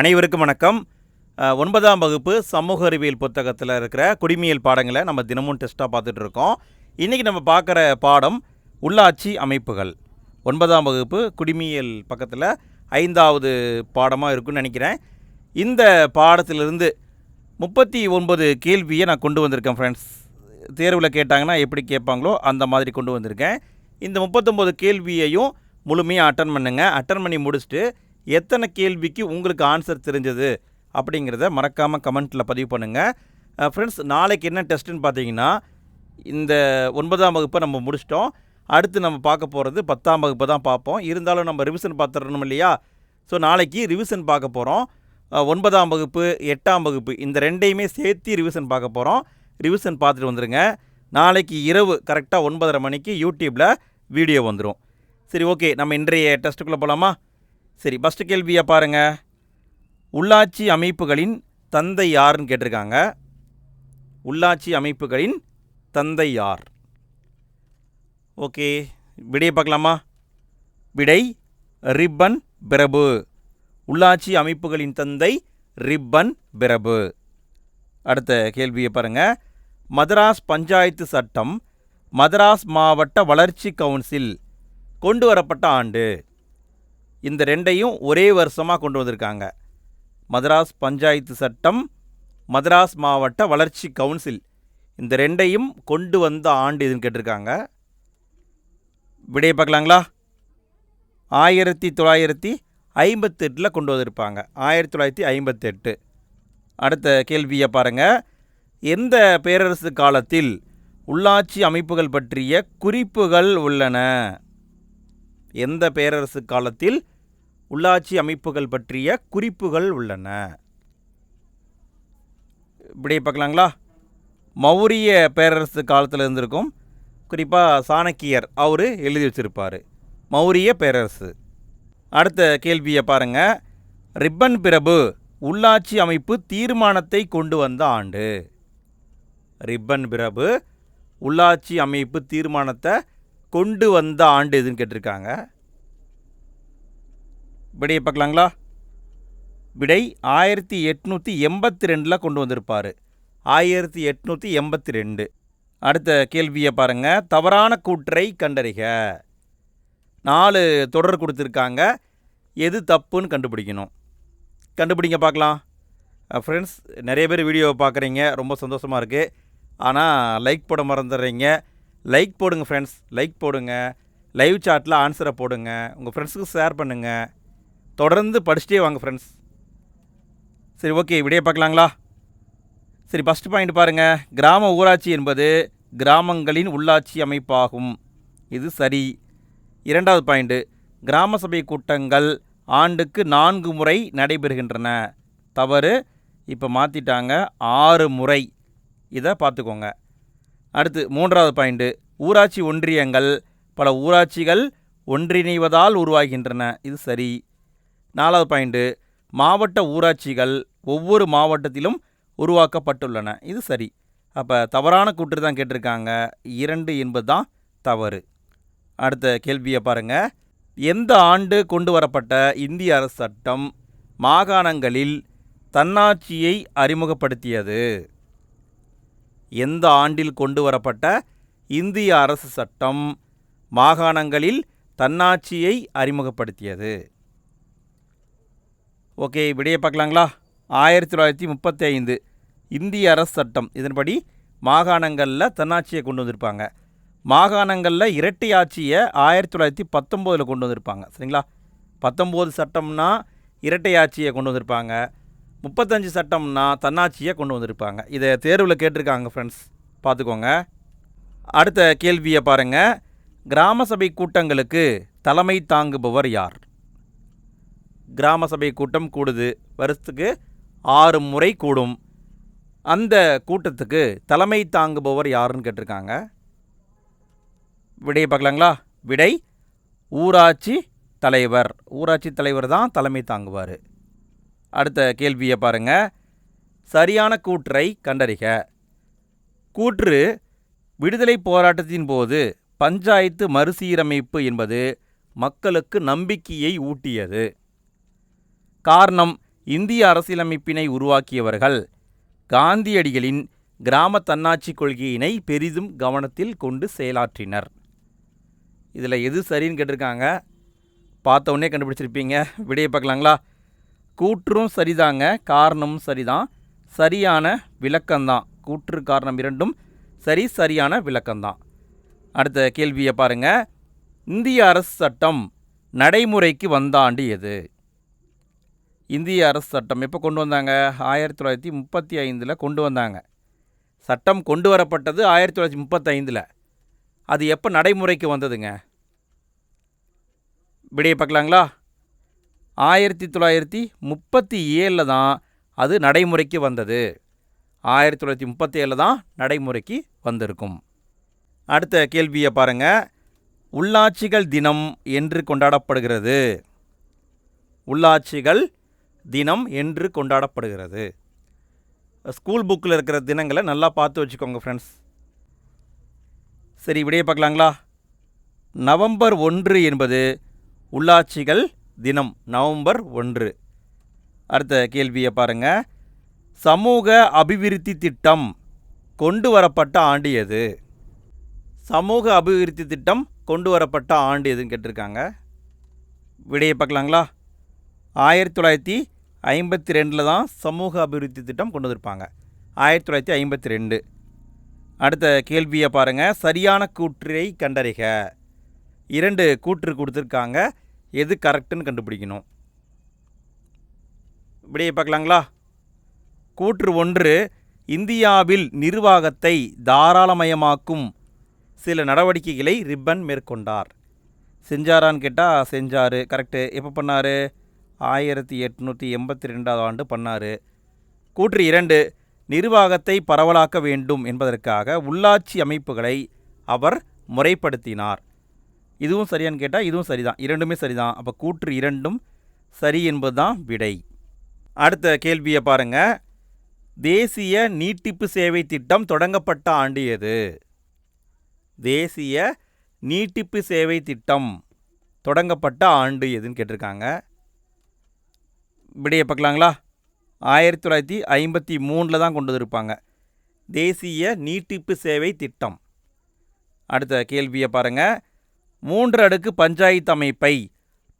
அனைவருக்கும் வணக்கம். ஒன்பதாம் வகுப்பு சமூக அறிவியல் புத்தகத்தில் இருக்கிற குடிமியல் பாடங்களை நம்ம தினமும் டெஸ்ட்டாக பார்த்துட்டு இருக்கோம். இன்றைக்கி நம்ம பார்க்குற பாடம் உள்ளாட்சி அமைப்புகள். ஒன்பதாம் வகுப்பு குடிமியல் பக்கத்தில் ஐந்தாவது பாடமாக இருக்குன்னு நினைக்கிறேன். இந்த பாடத்திலிருந்து முப்பத்தி ஒன்பது கேள்வியை நான் கொண்டு வந்திருக்கேன் ஃப்ரெண்ட்ஸ் தேர்வில் கேட்டாங்கன்னா எப்படி கேட்பாங்களோ அந்த மாதிரி கொண்டு வந்திருக்கேன். இந்த முப்பத்தொம்போது கேள்வியையும் முழுமையாக அட்டன் பண்ணுங்கள் அட்டன் பண்ணி முடிச்சுட்டு எத்தனை கேள்விக்கு உங்களுக்கு ஆன்சர் தெரிஞ்சது அப்படிங்கிறத மறக்காமல் கமெண்ட்டில் பதிவு பண்ணுங்கள் ஃப்ரெண்ட்ஸ் நாளைக்கு என்ன டெஸ்ட்டுன்னு பார்த்தீங்கன்னா இந்த ஒன்பதாம் வகுப்பை நம்ம முடிச்சிட்டோம். அடுத்து நம்ம பார்க்க போகிறது பத்தாம் வகுப்பு தான் பார்ப்போம். இருந்தாலும் நம்ம ரிவிஷன் பார்த்துடணும் இல்லையா? ஸோ நாளைக்கு ரிவிஷன் பார்க்க போகிறோம் ஒன்பதாம் வகுப்பு எட்டாம் வகுப்பு இந்த ரெண்டையுமே சேர்த்து ரிவிஷன் பார்க்க போகிறோம் ரிவிஷன் பார்த்துட்டு வந்துடுங்க நாளைக்கு இரவு கரெக்டாக ஒன்பதரை மணிக்கு யூடியூப்பில் வீடியோ வந்துடும் சரி ஓகே நம்ம இன்றைய டெஸ்ட்டுக்குள்ளே போகலாமா சரி ஃபஸ்ட்டு கேள்வியை பாருங்கள் உள்ளாட்சி அமைப்புகளின் தந்தை யாருன்னு கேட்டிருக்காங்க. உள்ளாட்சி அமைப்புகளின் தந்தை யார்? ஓகே விடையை பார்க்கலாமா? விடை ரிப்பன் பிரபு. உள்ளாட்சி அமைப்புகளின் தந்தை ரிப்பன் பிரபு. அடுத்த கேள்வியை பாருங்க. மதராஸ் பஞ்சாயத்து சட்டம் மதராஸ் மாவட்ட வளர்ச்சி கவுன்சில் கொண்டு வரப்பட்ட ஆண்டு. இந்த ரெண்டையும் ஒரே வருஷமாக கொண்டு வந்திருக்காங்க. மதராஸ் பஞ்சாயத்து சட்டம் மதராஸ் மாவட்ட வளர்ச்சி கவுன்சில். இந்த ரெண்டையும் கொண்டு வந்த ஆண்டு இதுன்னு கேட்டிருக்காங்க. விடைய பார்க்கலாங்களா? ஆயிரத்தி தொள்ளாயிரத்தி ஐம்பத்தெட்டில் கொண்டு வந்திருப்பாங்க. ஆயிரத்தி தொள்ளாயிரத்தி ஐம்பத்தெட்டு. அடுத்த கேள்வியை பாருங்கள் எந்த பேரரசு காலத்தில் உள்ளாட்சி அமைப்புகள் பற்றிய குறிப்புகள் உள்ளன? எந்த பேரரசு காலத்தில் உள்ளாட்சி அமைப்புகள் பற்றிய குறிப்புகள் உள்ளன? இப்படியே பார்க்கலாங்களா? மௌரிய பேரரசு காலத்தில் இருந்திருக்கும். குறிப்பாக சாணக்கியர் அவர் எழுதி வச்சிருப்பார். மௌரிய பேரரசு. அடுத்த கேள்வியை பாருங்க. ரிப்பன் பிரபு உள்ளாட்சி அமைப்பு தீர்மானத்தை கொண்டு வந்த ஆண்டு. ரிப்பன் பிரபு உள்ளாட்சி அமைப்பு தீர்மானத்தை கொண்டு வந்த ஆண்டு எதுன்னு கேட்டிருக்காங்க. விடையை பார்க்கலாங்களா? விடை ஆயிரத்தி எட்நூற்றி எண்பத்தி ரெண்டில் கொண்டு வந்திருப்பார். ஆயிரத்தி எட்நூற்றி எண்பத்தி ரெண்டு. அடுத்த கேள்வியை பாருங்கள் தவறான கூற்றை கண்டறிக. நாலு தொடர் கொடுத்துருக்காங்க. எது தப்புன்னு கண்டுபிடிக்கணும். கண்டுபிடிங்க பார்க்கலாம். ஃப்ரெண்ட்ஸ் நிறைய பேர் வீடியோவை பார்க்குறீங்க. ரொம்ப சந்தோஷமாக இருக்குது ஆனால் லைக் போட மறந்துடுறீங்க. லைக் போடுங்க ஃப்ரெண்ட்ஸ் லைக் போடுங்க. லைவ் சாட்டில் ஆன்சரை போடுங்க. உங்கள் ஃப்ரெண்ட்ஸுக்கு ஷேர் பண்ணுங்கள் தொடர்ந்து படிச்சுட்டே வாங்க ஃப்ரெண்ட்ஸ் சரி ஓகே விடைய பார்க்கலாங்களா? சரி ஃபஸ்ட் பாயிண்ட் பாருங்கள் கிராம ஊராட்சி என்பது கிராமங்களின் உள்ளாட்சி அமைப்பாகும். இது சரி. இரண்டாவது பாயிண்ட்டு கிராம சபை கூட்டங்கள் ஆண்டுக்கு நான்கு முறை நடைபெறுகின்றன. தவறு இப்போ மாற்றிட்டாங்க ஆறு முறை. இதை பார்த்துக்கோங்க அடுத்து மூன்றாவது பாயிண்ட்டு ஊராட்சி ஒன்றியங்கள் பல ஊராட்சிகள் ஒன்றிணைவதால் உருவாகின்றன. இது சரி. நாலாவது பாயிண்ட்டு மாவட்ட ஊராட்சிகள் ஒவ்வொரு மாவட்டத்திலும் உருவாக்கப்பட்டுள்ளன. இது சரி. அப்போ தவறான கூற்று தான் கேட்டிருக்காங்க. இரண்டு என்பது தான் தவறு. அடுத்த கேள்வியை பாருங்கள் எந்த ஆண்டு கொண்டு வரப்பட்ட இந்திய அரசு சட்டம் மாகாணங்களில் தன்னாட்சியை அறிமுகப்படுத்தியது? எந்த ஆண்டில் கொண்டு வரப்பட்ட இந்திய அரசு சட்டம் மாகாணங்களில் தன்னாட்சியை அறிமுகப்படுத்தியது? ஓகே விடையை பார்க்கலாங்களா? ஆயிரத்தி தொள்ளாயிரத்தி முப்பத்தி ஐந்து இந்திய அரசு சட்டம். இதன்படி மாகாணங்களில் தன்னாட்சியை கொண்டு வந்திருப்பாங்க. மாகாணங்களில் இரட்டை ஆட்சியை ஆயிரத்தி தொள்ளாயிரத்தி பத்தொம்போதில் கொண்டு வந்திருப்பாங்க. சரிங்களா? பத்தொம்போது சட்டம்னா இரட்டை ஆட்சியை கொண்டு வந்திருப்பாங்க. முப்பத்தஞ்சு சட்டம்னா தன்னாட்சியை கொண்டு வந்திருப்பாங்க. இதை தேர்வில் கேட்டிருக்காங்க ஃப்ரெண்ட்ஸ் பார்த்துக்கோங்க. அடுத்த கேள்வியை பாருங்கள் கிராம சபை கூட்டங்களுக்கு தலைமை தாங்குபவர் யார்? கிராம சபை கூட்டம் கூடுது. வருஷத்துக்கு ஆறு முறை கூடும். அந்த கூட்டத்துக்கு தலைமை தாங்குபவர் யாருன்னு கேட்டிருக்காங்க? விடையை பார்க்கலாங்களா? விடை ஊராட்சி தலைவர். ஊராட்சி தலைவர் தான் தலைமை தாங்குவார். அடுத்த கேள்வியை பாருங்கள் சரியான கூற்றை கண்டறிக. கூற்று விடுதலை போராட்டத்தின் போது பஞ்சாயத்து மறுசீரமைப்பு என்பது மக்களுக்கு நம்பிக்கையை ஊட்டியது. காரணம் இந்திய அரசியலமைப்பினை உருவாக்கியவர்கள். காந்தியடிகளின் கிராம தன்னாட்சி கொள்கையினை பெரிதும் கவனத்தில் கொண்டு செயலாற்றினர். இதில் எது சரின்னு கேட்டிருக்காங்க. பார்த்த உடனே கண்டுபிடிச்சிருப்பீங்க. விடையை பார்க்கலாங்களா? கூற்றும் சரிதாங்க காரணமும் சரிதான். சரியான விளக்கம்தான். கூற்று காரணம் இரண்டும் சரி சரியான விளக்கம்தான். அடுத்த கேள்வியை பாருங்க. இந்திய அரசு சட்டம் நடைமுறைக்கு வந்த ஆண்டு எது? இந்திய அரசு சட்டம் எப்போ கொண்டு வந்தாங்க? ஆயிரத்தி தொள்ளாயிரத்தி முப்பத்தி ஐந்தில் கொண்டு வந்தாங்க. சட்டம் கொண்டு வரப்பட்டது ஆயிரத்தி தொள்ளாயிரத்தி முப்பத்தைந்தில் அது எப்போ நடைமுறைக்கு வந்ததுங்க? விடையை பார்க்கலாங்களா? ஆயிரத்தி தொள்ளாயிரத்தி முப்பத்தி ஏழில் தான் அது நடைமுறைக்கு வந்தது. ஆயிரத்தி தொள்ளாயிரத்தி முப்பத்தி ஏழில் தான் நடைமுறைக்கு வந்திருக்கும். அடுத்த கேள்வியை பாருங்க. உள்ளாட்சிகள் தினம் என்று கொண்டாடப்படுகிறது. உள்ளாட்சிகள் தினம் என்று கொண்டாடப்படுகிறது. ஸ்கூல் புக்கில் இருக்கிற தினங்களை நல்லா பார்த்து வச்சுக்கோங்க ஃப்ரெண்ட்ஸ் சரி விடையை பார்க்கலாங்களா? நவம்பர் ஒன்று என்பது உள்ளாட்சிகள் தினம். நவம்பர் ஒன்று. அடுத்த கேள்வியை பாருங்க. சமூக அபிவிருத்தி திட்டம் கொண்டு வரப்பட்ட ஆண்டு எது? சமூக அபிவிருத்தி திட்டம் கொண்டு வரப்பட்ட ஆண்டு எதுன்னு கேட்டிருக்காங்க. விடையை பார்க்கலாங்களா? ஆயிரத்தி தொள்ளாயிரத்தி ஐம்பத்தி ரெண்டில் தான் சமூக அபிவிருத்தி திட்டம் கொண்டு வந்திருப்பாங்க. ஆயிரத்தி தொள்ளாயிரத்தி ஐம்பத்தி ரெண்டு அடுத்த கேள்வியை பாருங்கள் சரியான கூற்றை கண்டறிக. இரண்டு கூற்று கொடுத்துருக்காங்க. எது கரெக்டுன்னு கண்டுபிடிக்கணும். இப்படியே பார்க்கலாங்களா? கூற்று ஒன்று இந்தியாவில் நிர்வாகத்தை தாராளமயமாக்கும் சில நடவடிக்கைகளை ரிப்பன் மேற்கொண்டார். செஞ்சாரான்னு கேட்டால் செஞ்சார். கரெக்டு எப்போ பண்ணார்? ஆயிரத்தி எட்நூற்றி எண்பத்தி ரெண்டாவது ஆண்டு பண்ணார் கூற்று இரண்டு நிர்வாகத்தை பரவலாக்க வேண்டும் என்பதற்காக உள்ளாட்சி அமைப்புகளை அவர் முறைப்படுத்தினார். இதுவும் சரியான்னு கேட்டால் இதுவும் சரிதான். இரண்டுமே சரிதான். அப்போ கூற்று இரண்டும் சரி என்பதுதான் விடை. அடுத்த கேள்வியை பாருங்கள் தேசிய நீட்டிப்பு சேவை திட்டம் தொடங்கப்பட்ட ஆண்டு எது? தேசிய நீட்டிப்பு சேவை திட்டம் தொடங்கப்பட்ட ஆண்டு எதுன்னு கேட்டிருக்காங்க. விடையை பார்க்கலாங்களா? ஆயிரத்தி தொள்ளாயிரத்தி ஐம்பத்தி மூணில் தான் கொண்டு வந்திருப்பாங்க. தேசிய நீட்டிப்பு சேவை திட்டம். அடுத்த கேள்வியை பாருங்கள் மூன்று அடுக்கு பஞ்சாயத்து அமைப்பை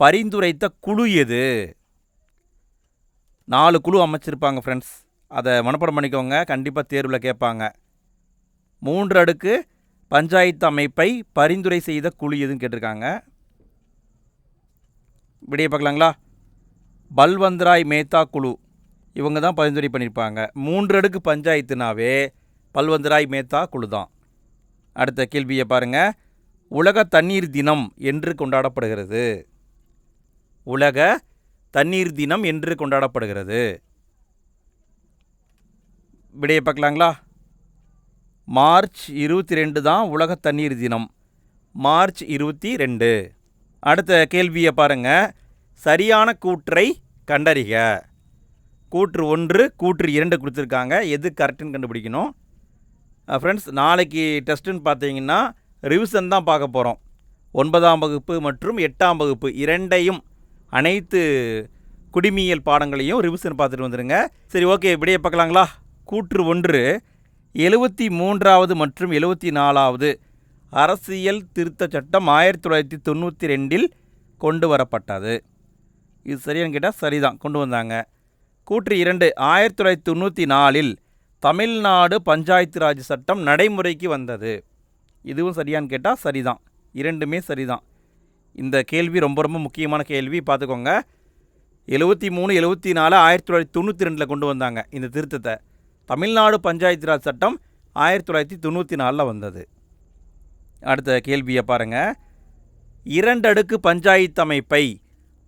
பரிந்துரைத்த குழு எது? நாலு குழு அமைச்சிருப்பாங்க ஃப்ரெண்ட்ஸ் அதை மனப்படம் பண்ணிக்கோங்க. கண்டிப்பாக தேர்வில் கேட்பாங்க. மூன்று அடுக்கு பஞ்சாயத்து அமைப்பை பரிந்துரை செய்த குழு எதுன்னு கேட்டிருக்காங்க. விடிய பார்க்கலாங்களா? பல்வந்த்ராய் மேத்தா குழு. இவங்க தான் பரிந்துரை பண்ணியிருப்பாங்க மூன்று அடுக்கு பஞ்சாயத்துனாவே பல்வந்த்ராய் மேத்தா குழு தான் அடுத்த கேள்வியை பாருங்கள் உலக தண்ணீர் தினம் என்று கொண்டாடப்படுகிறது. உலக தண்ணீர் தினம் என்று கொண்டாடப்படுகிறது. விடையை பார்க்கலாங்களா? மார்ச் இருபத்தி ரெண்டு தான் உலக தண்ணீர் தினம். மார்ச் இருபத்தி ரெண்டு. அடுத்த கேள்வியை பாருங்கள் சரியான கூற்றை கண்டறிக. கூற்று ஒன்று கூற்று இரண்டு கொடுத்துருக்காங்க. எது கரெக்டுன்னு கண்டுபிடிக்கணும். ஃப்ரெண்ட்ஸ் நாளைக்கு டெஸ்ட்டுன்னு பார்த்தீங்கன்னா ரிவிஷன் தான் பார்க்க போகிறோம் ஒன்பதாம் வகுப்பு மற்றும் எட்டாம் வகுப்பு இரண்டையும் அனைத்து குடிமியல் பாடங்களையும் ரிவிஷன் பார்த்துட்டு வந்துடுங்க சரி ஓகே இப்படியே பார்க்கலாங்களா? கூற்று ஒன்று எழுபத்தி மூன்றாவது மற்றும் எழுபத்தி நாலாவது அரசியல் திருத்த சட்டம் ஆயிரத்தி தொள்ளாயிரத்தி தொண்ணூற்றி ரெண்டில் கொண்டு வரப்பட்டது. இது சரியானு கேட்டால் சரிதான். கொண்டு வந்தாங்க. கூற்று இரண்டு ஆயிரத்தி தொள்ளாயிரத்தி தொண்ணூற்றி நாலில் தமிழ்நாடு பஞ்சாயத்து ராஜ் சட்டம் நடைமுறைக்கு வந்தது. இதுவும் சரியான்னு கேட்டால் சரிதான். இரண்டுமே சரிதான். இந்த கேள்வி ரொம்ப ரொம்ப முக்கியமான கேள்வி. பார்த்துக்கோங்க. எழுபத்தி மூணு எழுபத்தி நாலு ஆயிரத்தி தொள்ளாயிரத்தி தொண்ணூற்றி ரெண்டில் கொண்டு வந்தாங்க இந்த திருத்தத்தை. தமிழ்நாடு பஞ்சாயத்து ராஜ் சட்டம் ஆயிரத்தி தொள்ளாயிரத்தி தொண்ணூற்றி நாலில் வந்தது. அடுத்த கேள்வியை பாருங்கள் இரண்டடுக்கு பஞ்சாயத்து அமைப்பை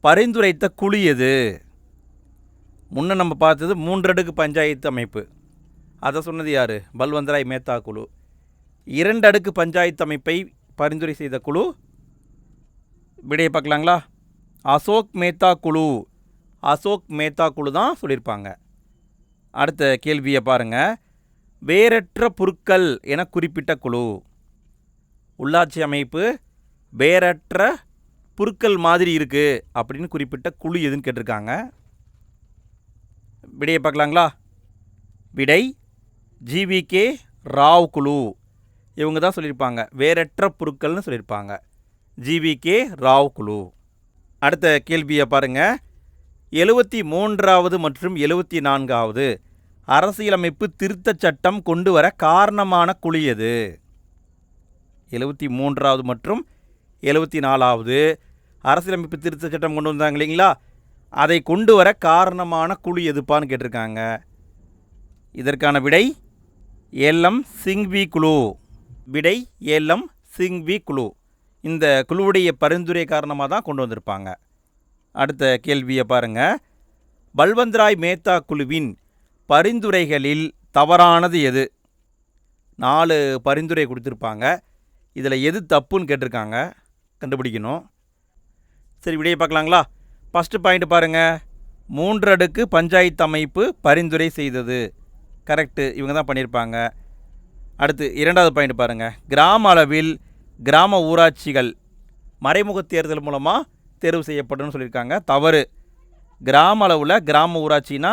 பரிந்துரைத்த குழு எது? முன்ன நம்ம பார்த்தது மூன்றடுக்கு பஞ்சாயத்து அமைப்பு. அதை சொன்னது யார்? பல்வந்தராய் மேத்தா குழு. இரண்டு அடுக்கு பஞ்சாயத்து அமைப்பை பரிந்துரை செய்த குழு? விடையை பார்க்கலாங்களா? அசோக் மேத்தா குழு. அசோக் மேத்தா குழு தான் சொல்லியிருப்பாங்க. அடுத்த கேள்வியை பாருங்கள் வேறற்ற பொருட்கள் என குறிப்பிட்ட குழு. உள்ளாட்சி அமைப்பு வேறற்ற புற்கள் மாதிரி இருக்குது அப்படின்னு குறிப்பிட்ட குழு எதுன்னு கேட்டிருக்காங்க. விடையை பார்க்கலாங்களா? விடை ஜிவிகே ராவ் குழு இவங்க தான் சொல்லியிருப்பாங்க. வேறற்ற பொருட்கள்னு சொல்லியிருப்பாங்க. ஜிவிகே ராவ் குழு அடுத்த கேள்வியை பாருங்க. எழுபத்தி மூன்றாவது மற்றும் எழுபத்தி நான்காவது. அரசியலமைப்பு திருத்தச் சட்டம் கொண்டு வர காரணமான குழு எது? எழுபத்தி மூன்றாவது மற்றும் எழுபத்தி நாலாவது. அரசியலமைப்பு திருத்தச் சட்டம் கொண்டு வந்தாங்க இல்லைங்களா? அதை கொண்டு வர காரணமான குழு எதுப்பான்னு கேட்டிருக்காங்க. இதற்கான விடை ஏலம் சிங்வி குழு. விடை ஏலம் சிங்வி குழு. இந்த குழுவுடைய பரிந்துரை காரணமாக தான் கொண்டு வந்திருப்பாங்க. அடுத்த கேள்வியை பாருங்க. பல்வந்த்ராய் மேத்தா குழுவின் பரிந்துரைகளில் தவறானது எது? நாலு பரிந்துரை கொடுத்துருப்பாங்க. இதில் எது தப்புன்னு கேட்டிருக்காங்க. கண்டுபிடிக்கணும். சரி விடையை பார்க்கலாங்களா? ஃபஸ்ட்டு பாயிண்ட் பாருங்கள் மூன்றடுக்கு பஞ்சாயத்து அமைப்பு பரிந்துரை செய்தது. கரெக்டு இவங்க தான் பண்ணியிருப்பாங்க. அடுத்து இரண்டாவது பாயிண்ட் பாருங்கள் கிராம அளவில் கிராம ஊராட்சிகள் மறைமுக தேர்தல் மூலமாக தேர்வு செய்யப்படும்னு சொல்லியிருக்காங்க. தவறு. கிராம அளவில் கிராம ஊராட்சினா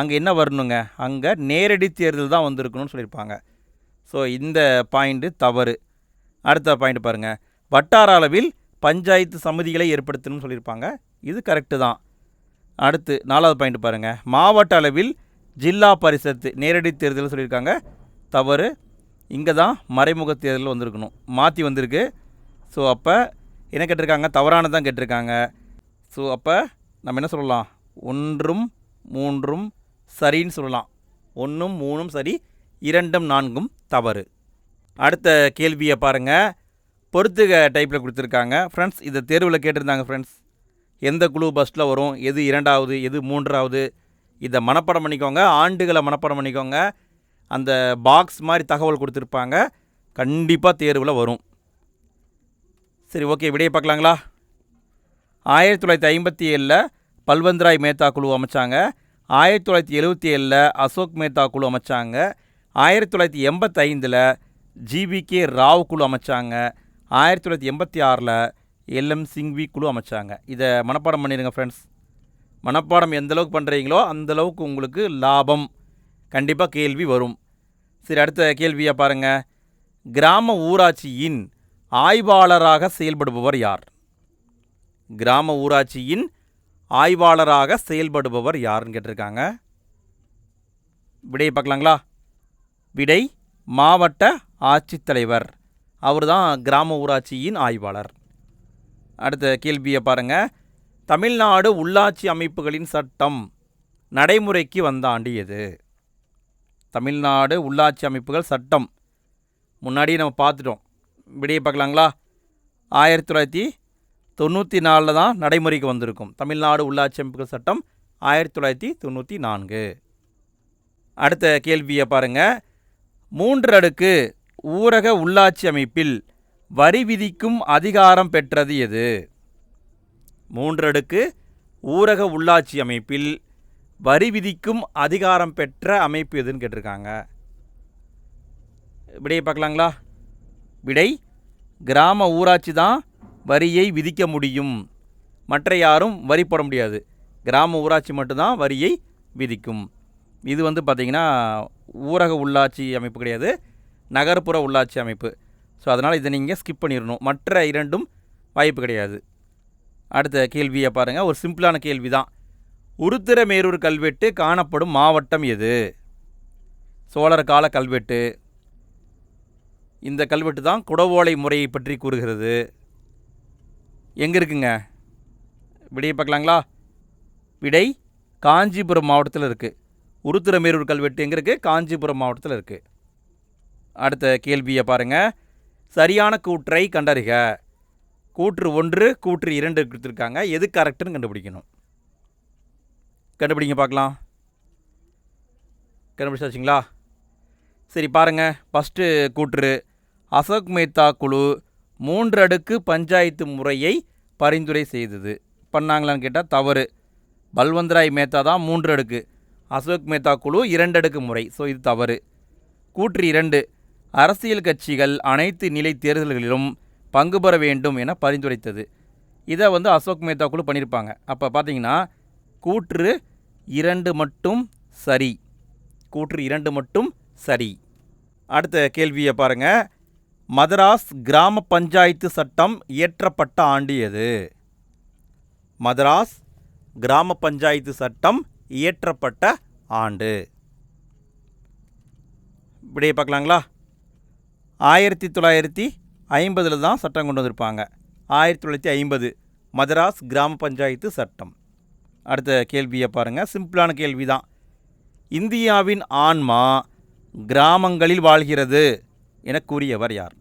அங்கே என்ன வரணுங்க? அங்கே நேரடி தேர்தல் தான் வந்திருக்கணும்னு சொல்லியிருப்பாங்க. ஸோ இந்த பாயிண்ட்டு தவறு. அடுத்த பாயிண்ட் பாருங்கள் வட்டார அளவில் பஞ்சாயத்து சமிதிகளை ஏற்படுத்தணும்னு சொல்லியிருப்பாங்க. இது கரெக்டு தான். அடுத்து நாலாவது பாயிண்ட் பாருங்கள் மாவட்ட அளவில் ஜில்லா பரிஷத்து நேரடி தேர்தல் சொல்லியிருக்காங்க. தவறு. இங்கே தான் மறைமுக தேர்தல் வந்திருக்கணும். மாற்றி வந்திருக்கு. ஸோ அப்போ என்ன கேட்டிருக்காங்க? தவறானது தான் கேட்டிருக்காங்க. ஸோ அப்போ நம்ம என்ன சொல்லலாம்? ஒன்றும் மூன்றும் சரின்னு சொல்லலாம். ஒன்றும் மூணும் சரி இரண்டும் நான்கும் தவறு. அடுத்த கேள்வியை பாருங்கள் பொறுத்துக டைப்பில் கொடுத்துருக்காங்க. ஃப்ரெண்ட்ஸ் இதை தேர்வில் கேட்டிருந்தாங்க ஃப்ரெண்ட்ஸ் எந்த குழு பஸ்ட்டில் வரும் எது இரண்டாவது எது மூன்றாவது இதை மனப்பாடம் பண்ணிக்கோங்க. ஆண்டுகளை மனப்பாடம் பண்ணிக்கோங்க. அந்த பாக்ஸ் மாதிரி தகவல் கொடுத்துருப்பாங்க. கண்டிப்பாக தேர்வில் வரும். சரி ஓகே விடையை பார்க்கலாங்களா? ஆயிரத்தி தொள்ளாயிரத்தி ஐம்பத்தி ஏழில் பல்வந்த்ராய் மேத்தா குழு அமைச்சாங்க. ஆயிரத்தி தொள்ளாயிரத்தி எழுபத்தி ஏழில் அசோக் மேத்தா குழு அமைச்சாங்க. ஆயிரத்தி தொள்ளாயிரத்தி எண்பத்தைந்தில் ஜிவிகே ராவ் குழு அமைச்சாங்க. ஆயிரத்தி தொள்ளாயிரத்தி எண்பத்தி ஆறில் எல்எம் சிங்வி குழு அமைச்சாங்க. இதை மனப்பாடம் பண்ணிடுங்க ஃப்ரெண்ட்ஸ் மனப்பாடம் எந்தளவுக்கு பண்ணுறீங்களோ அந்தளவுக்கு உங்களுக்கு லாபம். கண்டிப்பாக கேள்வி வரும். சரி அடுத்த கேள்வியை பாருங்கள் கிராம ஊராட்சியின் ஆய்வாளராக செயல்படுபவர் யார்? கிராம ஊராட்சியின் ஆய்வாளராக செயல்படுபவர் யாருன்னு கேட்டிருக்காங்க. விடையை பார்க்கலாங்களா? விடை மாவட்ட ஆட்சித்தலைவர். அவர் தான் கிராம ஊராட்சியின் ஆய்வாளர். அடுத்த கேள்வியை பாருங்கள் தமிழ்நாடு உள்ளாட்சி அமைப்புகளின் சட்டம் நடைமுறைக்கு வந்த ஆண்டு எது? தமிழ்நாடு உள்ளாட்சி அமைப்புகள் சட்டம். முன்னாடியே நம்ம பார்த்துட்டோம். விடிய பார்க்கலாங்களா? ஆயிரத்தி தொள்ளாயிரத்தி தொண்ணூற்றி நாலில் தான் நடைமுறைக்கு வந்திருக்கும். தமிழ்நாடு உள்ளாட்சி அமைப்புகள் சட்டம் ஆயிரத்தி தொள்ளாயிரத்தி தொண்ணூற்றி நான்கு. அடுத்த கேள்வியை பாருங்கள் மூன்று அடுக்கு ஊரக உள்ளாட்சி அமைப்பில் வரி விதிக்கும் அதிகாரம் பெற்றது எது? மூன்றடுக்கு ஊரக உள்ளாட்சி அமைப்பில் வரி விதிக்கும் அதிகாரம் பெற்ற அமைப்பு எதுன்னு கேட்டிருக்காங்க. விடையை பார்க்கலாங்களா? விடை கிராம ஊராட்சி தான் வரியை விதிக்க முடியும். மற்ற யாரும் வரி போட முடியாது. கிராம ஊராட்சி மட்டும்தான் வரியை விதிக்கும். இது வந்து பார்த்திங்கன்னா ஊரக உள்ளாட்சி அமைப்பு கிடையாது. நகர்ப்புற உள்ளாட்சி அமைப்பு. ஸோ அதனால் இதை நீங்கள் ஸ்கிப் பண்ணிடணும் மற்ற இரண்டும் வாய்ப்பு கிடையாது. அடுத்த கேள்வியை பாருங்கள் ஒரு சிம்பிளான கேள்வி தான் உருத்திரமேரூர் கல்வெட்டு காணப்படும் மாவட்டம் எது? சோழர் கால கல்வெட்டு. இந்த கல்வெட்டு தான் குடவோலை முறையை பற்றி கூறுகிறது. எங்கே இருக்குங்க? விடையை பார்க்கலாங்களா? விடை காஞ்சிபுரம் மாவட்டத்தில் இருக்குது உருத்திரமேரூர் கல்வெட்டு எங்கே இருக்குது காஞ்சிபுரம் மாவட்டத்தில் இருக்குது அடுத்த கேள்வியை பாருங்கள் சரியான கூற்றை கண்டறிக. கூற்று ஒன்று கூற்று இரண்டு கொடுத்துருக்காங்க. எது கரெக்டுன்னு கண்டுபிடிக்கணும். கண்டுபிடிங்க பார்க்கலாம். கண்டுபிடிச்சாச்சுங்களா? சரி பாருங்கள் ஃபஸ்ட்டு கூற்று. அசோக் மேத்தா குழு மூன்று அடுக்கு பஞ்சாயத்து முறையை பரிந்துரை செய்தது. பண்ணாங்களான்னு கேட்டால் தவறு. பல்வந்தராய் மேத்தா தான் மூன்று அடுக்கு. அசோக் மேத்தா குழு இரண்டு அடுக்கு முறை. ஸோ இது தவறு. கூற்று இரண்டு. அரசியல் கட்சிகள் அனைத்து நிலை தேர்தல்களிலும் பங்கு பெற வேண்டும் என பரிந்துரைத்தது. இதை வந்து அசோக் மேத்தா குழு பண்ணியிருப்பாங்க. அப்போ பார்த்தீங்கன்னா கூற்று இரண்டு மட்டும் சரி. கூற்று இரண்டு மட்டும் சரி. அடுத்த கேள்வியை பாருங்கள் மதராஸ் கிராம பஞ்சாயத்து சட்டம் இயற்றப்பட்ட ஆண்டு எது? மதராஸ் கிராம பஞ்சாயத்து சட்டம் இயற்றப்பட்ட ஆண்டு. இப்படியே பார்க்கலாங்களா? ஆயிரத்தி தொள்ளாயிரத்தி ஐம்பதில் தான் சட்டம் கொண்டு வந்திருப்பாங்க. ஆயிரத்தி தொள்ளாயிரத்தி ஐம்பது மதராஸ் கிராம பஞ்சாயத்து சட்டம். அடுத்த கேள்வியை பாருங்கள் சிம்பிளான கேள்வி தான் இந்தியாவின் ஆன்மா கிராமங்களில் வாழ்கிறது என கூறியவர் யார்?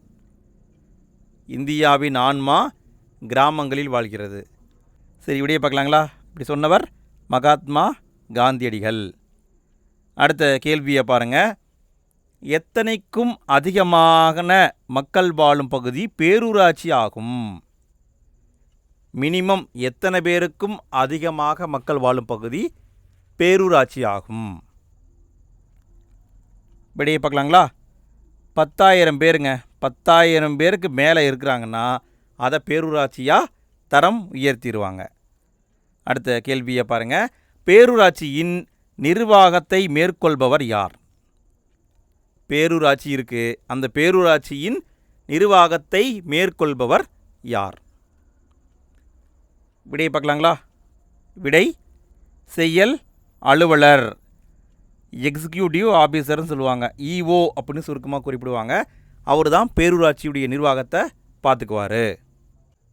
இந்தியாவின் ஆன்மா கிராமங்களில் வாழ்கிறது. சரி விடைய பார்க்கலாங்களா? இப்படி சொன்னவர் மகாத்மா காந்தியடிகள். அடுத்த கேள்வியை பாருங்கள் எத்தனைக்கும் அதிகமான மக்கள் வாழும் பகுதி பேரூராட்சி ஆகும். மினிமம் எத்தனை பேருக்கும் அதிகமாக மக்கள் வாழும் பகுதி பேரூராட்சி ஆகும். இப்படியே பார்க்கலாங்களா? பத்தாயிரம் பேருங்க. பத்தாயிரம் பேருக்கு மேலே இருக்கிறாங்கன்னா அதை பேரூராட்சியாக தரம் உயர்த்திடுவாங்க. அடுத்த கேள்வியை பாருங்கள் பேரூராட்சியின் நிர்வாகத்தை மேற்கொள்பவர் யார்? பேரூராட்சி இருக்குது அந்த பேரூராட்சியின் நிர்வாகத்தை மேற்கொள்பவர் யார்? விடை பார்க்கலாங்களா? விடை செயல் அலுவலர் எக்ஸிக்யூட்டிவ் ஆஃபீஸர்னு சொல்லுவாங்க. இஓ அப்படின்னு சுருக்கமாக குறிப்பிடுவாங்க. அவர் தான் பேரூராட்சியுடைய நிர்வாகத்தை பார்த்துக்குவார்.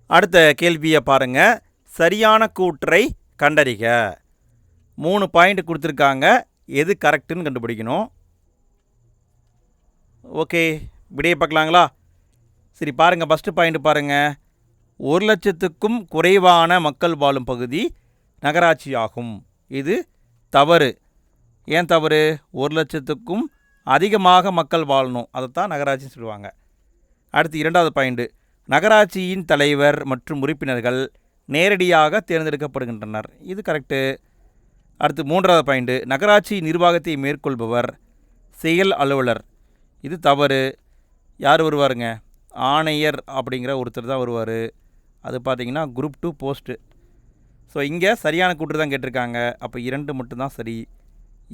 அடுத்த கேள்வியை பாருங்கள் சரியான கூற்றை கண்டறிக. மூணு பாயிண்ட் கொடுத்துருக்காங்க. எது கரெக்டுன்னு கண்டுபிடிக்கணும். ஓகே விடையை பார்க்கலாங்களா? சரி பாருங்கள் ஃபஸ்ட்டு பாயிண்ட் பாருங்கள் ஒரு லட்சத்துக்கும் குறைவான மக்கள் வாழும் பகுதி நகராட்சி ஆகும். இது தவறு. ஏன் தவறு? ஒரு லட்சத்துக்கும் அதிகமாக மக்கள் வாழணும். அதை தான் நகராட்சின்னு சொல்லுவாங்க. அடுத்து இரண்டாவது பாயிண்ட்டு நகராட்சியின் தலைவர் மற்றும் உறுப்பினர்கள் நேரடியாக தேர்ந்தெடுக்கப்படுகின்றனர். இது கரெக்டு அடுத்து மூன்றாவது பாயிண்ட்டு நகராட்சி நிர்வாகத்தை மேற்கொள்பவர் செயல் அலுவலர். இது தவறு. யார் வருவாருங்க? ஆணையர் அப்படிங்கிற ஒருத்தர் தான் வருவார். அது பார்த்தீங்கன்னா குரூப் டூ போஸ்ட்டு ஸோ இங்கே சரியான கூற்று தான் கேட்டிருக்காங்க. அப்போ இரண்டு மட்டும்தான் சரி.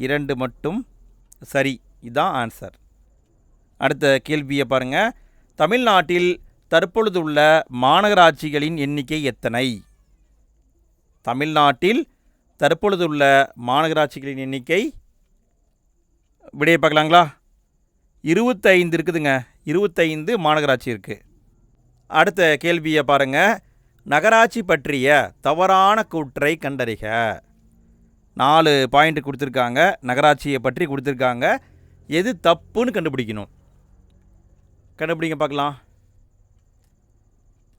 இரண்டு மட்டும் சரி. இதுதான் ஆன்சர் அடுத்த கேள்வியை பாருங்கள் தமிழ்நாட்டில் தற்பொழுது உள்ள மாநகராட்சிகளின் எண்ணிக்கை எத்தனை? தமிழ்நாட்டில் தற்பொழுது உள்ள மாநகராட்சிகளின் எண்ணிக்கை விடையை பார்க்கலாங்களா? இருபத்தைந்து இருக்குதுங்க. இருபத்தைந்து மாநகராட்சி இருக்குது அடுத்த கேள்வியை பாருங்கள் நகராட்சி பற்றிய தவறான கூற்றை கண்டறிக. நாலு பாயிண்ட் கொடுத்துருக்காங்க. நகராட்சியை பற்றி கொடுத்துருக்காங்க. எது தப்புன்னு கண்டுபிடிக்கணும். கண்டுபிடிங்க பார்க்கலாம்.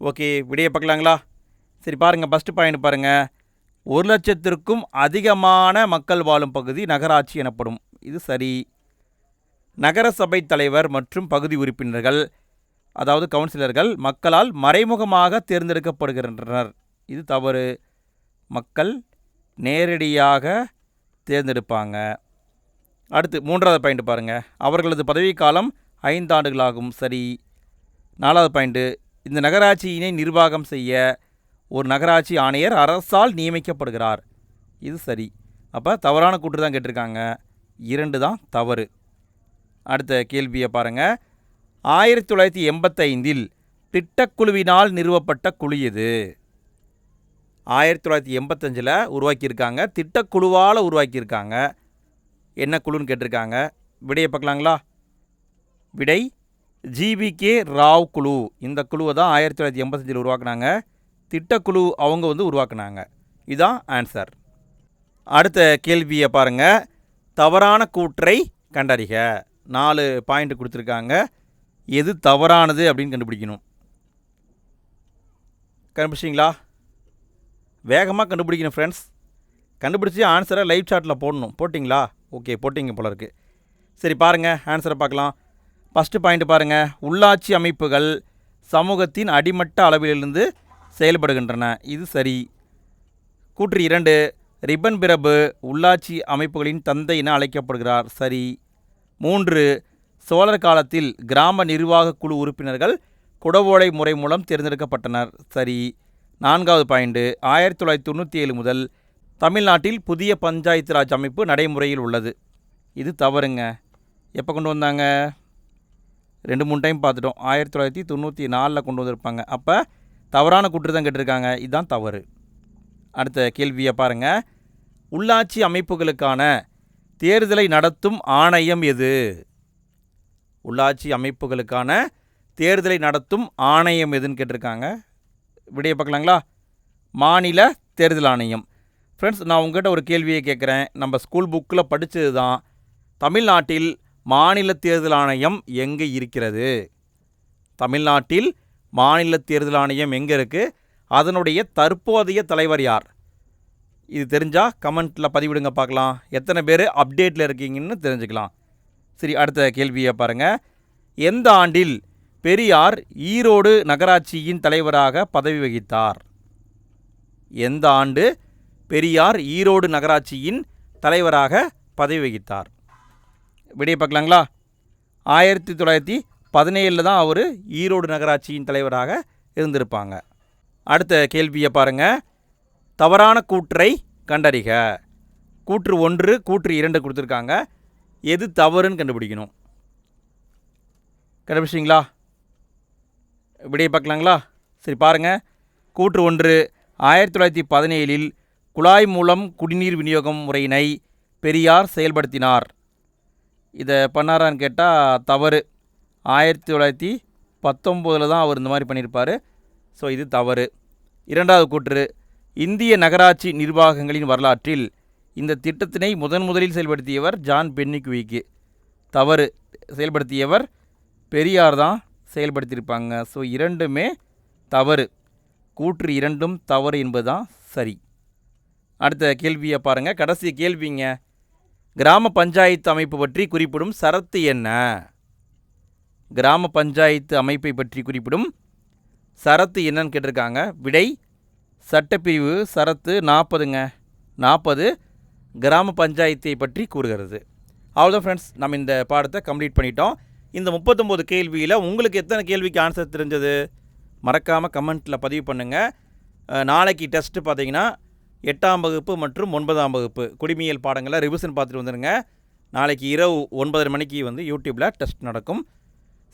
ஓகே விடையை பார்க்கலாங்களா? சரி பாருங்கள் ஃபஸ்ட்டு பாயிண்ட் பாருங்கள் ஒரு லட்சத்திற்கும் அதிகமான மக்கள் வாழும் பகுதி நகராட்சி எனப்படும். இது சரி. நகரசபை தலைவர் மற்றும் பகுதி உறுப்பினர்கள் அதாவது கவுன்சிலர்கள் மக்களால் மறைமுகமாக தேர்ந்தெடுக்கப்படுகின்றனர். இது தவறு. மக்கள் நேரடியாக தேர்ந்தெடுப்பாங்க. அடுத்து மூன்றாவது பாயிண்ட் பாருங்கள் அவர்களது பதவிக்காலம் ஐந்து ஆண்டுகளாகும். சரி. நாலாவது பாயிண்ட்டு இந்த நகராட்சியினை நிர்வாகம் செய்ய ஒரு நகராட்சி ஆணையர் அரசால் நியமிக்கப்படுகிறார். இது சரி. அப்போ தவறான கூற்று தான் கேட்டிருக்காங்க. இரண்டு தான் தவறு. அடுத்த கேள்வியை பாருங்கள் ஆயிரத்தி தொள்ளாயிரத்தி எண்பத்தைந்தில் திட்டக்குழுவினால் நிறுவப்பட்ட குழு எது? ஆயிரத்தி தொள்ளாயிரத்தி எண்பத்தஞ்சில் உருவாக்கியிருக்காங்க. திட்டக்குழுவால் உருவாக்கியிருக்காங்க. என்ன குழுன்னு கேட்டிருக்காங்க. விடையை பார்க்கலாங்களா? விடை ஜிபிகே ராவ் குழு. இந்த குழுவை தான் ஆயிரத்தி தொள்ளாயிரத்தி எண்பத்தஞ்சில் உருவாக்குனாங்க. திட்டக்குழு அவங்க வந்து உருவாக்குனாங்க. இதுதான் ஆன்சர். அடுத்த கேள்வியை பாருங்கள் தவறான கூற்றை கண்டறிக. நாலு பாயிண்ட் கொடுத்துருக்காங்க. எது தவறானது அப்படின்னு கண்டுபிடிக்கணும். கண்டுபிடிச்சிங்களா வேகமாக கண்டுபிடிக்கணும் ஃப்ரெண்ட்ஸ் கண்டுபிடிச்சி ஆன்சரை லைவ் சாட்டில் போடணும். போட்டிங்களா? ஓகே போட்டிங்க போல இருக்குது சரி பாருங்கள் ஆன்சரை பார்க்கலாம். ஃபஸ்ட்டு பாயிண்ட் பாருங்கள் உள்ளாட்சி அமைப்புகள் சமூகத்தின் அடிமட்ட அளவிலிருந்து செயல்படுகின்றன. இது சரி. கூற்று இரண்டு. ரிப்பன் பிரபு உள்ளாட்சி அமைப்புகளின் தந்தை என அழைக்கப்படுகிறார். சரி. மூன்று சோழர் காலத்தில் கிராம நிர்வாக குழு உறுப்பினர்கள் குடவோலை முறை மூலம் தேர்ந்தெடுக்கப்பட்டனர். சரி நான்காவது பாயிண்ட்டு ஆயிரத்தி தொள்ளாயிரத்தி தொண்ணூற்றி ஏழு முதல் தமிழ்நாட்டில் புதிய பஞ்சாயத்து ராஜ் அமைப்பு நடைமுறையில் உள்ளது. இது தவறுங்க. எப்போ கொண்டு வந்தாங்க? ரெண்டு மூணு டைம் பார்த்துட்டோம். ஆயிரத்தி தொள்ளாயிரத்தி தொண்ணூற்றி நாலில் கொண்டு வந்திருப்பாங்க. அப்போ தவறான கூற்று தான் கேட்டிருக்காங்க. இதுதான் தவறு. அடுத்த கேள்வியை பாருங்கள் உள்ளாட்சி அமைப்புகளுக்கான தேர்தலை நடத்தும் ஆணையம் எது? உள்ளாட்சி அமைப்புகளுக்கான தேர்தலை நடத்தும் ஆணையம் எதுன்னு கேட்டிருக்காங்க. விடையை பார்க்கலாங்களா? மாநில தேர்தல் ஆணையம். ஃப்ரெண்ட்ஸ் நான் உங்கள்கிட்ட ஒரு கேள்வியை கேட்குறேன். நம்ம ஸ்கூல் புக்கில் படித்தது தான் தமிழ்நாட்டில் மாநில தேர்தல் ஆணையம் எங்கே இருக்கிறது? தமிழ்நாட்டில் மாநில தேர்தல் ஆணையம் எங்கே இருக்குது அதனுடைய தற்போதைய தலைவர் யார்? இது தெரிஞ்சால் கமெண்ட்டில் பதிவிடுங்க பார்க்கலாம். எத்தனை பேர் அப்டேட்டில் இருக்கீங்கன்னு தெரிஞ்சுக்கலாம். சரி அடுத்த கேள்வியை பாருங்கள் எந்த ஆண்டில் பெரியார் ஈரோடு நகராட்சியின் தலைவராக பதவி வகித்தார்? எந்த ஆண்டு பெரியார் ஈரோடு நகராட்சியின் தலைவராக பதவி வகித்தார்? விடையை பார்க்கலாங்களா? ஆயிரத்தி தொள்ளாயிரத்தி பதினேழில் தான் அவர் ஈரோடு நகராட்சியின் தலைவராக இருந்திருப்பாங்க. அடுத்த கேள்வியை பாருங்கள் தவறான கூற்றை கண்டறிக. கூற்று ஒன்று கூற்று இரண்டு கொடுத்துருக்காங்க. எது தவறுன்னு கண்டுபிடிக்கணும். கண்டுபிடிச்சிங்களா இப்படியே பார்க்கலாங்களா? சரி பாருங்கள் கூற்று ஒன்று ஆயிரத்தி தொள்ளாயிரத்தி பதினேழில் குழாய் மூலம் குடிநீர் விநியோகம் முறையினை பெரியார் செயல்படுத்தினார். இதை பண்ணாரான்னு கேட்டால் தவறு. ஆயிரத்தி தொள்ளாயிரத்தி பத்தொம்போதில் தான் அவர் இந்த மாதிரி பண்ணியிருப்பார். ஸோ இது தவறு. இரண்டாவது கூற்று இந்திய நகராட்சி நிர்வாகங்களின் வரலாற்றில் இந்த திட்டத்தினை முதன் முதலில் செயல்படுத்தியவர் ஜான் பென்னிக்விக்கு தவறு செயல்படுத்தியவர் பெரியார் தான் செயல்படுத்தியிருப்பாங்க. ஸோ இரண்டுமே தவறு. கூற்று இரண்டும் தவறு என்பதுதான் சரி. அடுத்த கேள்வியை பாருங்கள் கடைசி கேள்விங்க. கிராம பஞ்சாயத்து அமைப்பு பற்றி குறிப்பிடும் சரத்து என்ன? கிராம பஞ்சாயத்து அமைப்பை பற்றி குறிப்பிடும் சரத்து என்னன்னு கேட்டிருக்காங்க. விடை சட்டப்பிரிவு சரத்து நாற்பதுங்க. நாற்பது கிராம பஞ்சாயத்தை பற்றி கூறுகிறது. அவ்வளோதான் ஃப்ரெண்ட்ஸ் நம்ம இந்த பாடத்தை கம்ப்ளீட் பண்ணிட்டோம். இந்த முப்பத்தொம்போது கேள்வியில் உங்களுக்கு எத்தனை கேள்விக்கு ஆன்சர் தெரிஞ்சது? மறக்காமல் கமெண்ட்டில் பதிவு பண்ணுங்கள் நாளைக்கு டெஸ்ட்டு பார்த்தீங்கன்னா எட்டாம் வகுப்பு மற்றும் ஒன்பதாம் வகுப்பு குடிமியல் பாடங்களை ரிவிஷன் பார்த்துட்டு வந்துடுங்க நாளைக்கு இரவு ஒன்பதரை மணிக்கு வந்து யூடியூப்பில் டெஸ்ட் நடக்கும்.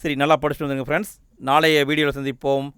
சரி நல்லா படிச்சுட்டு வந்துடுங்க ஃப்ரெண்ட்ஸ் நாளைய வீடியோவில் சந்திப்போம்.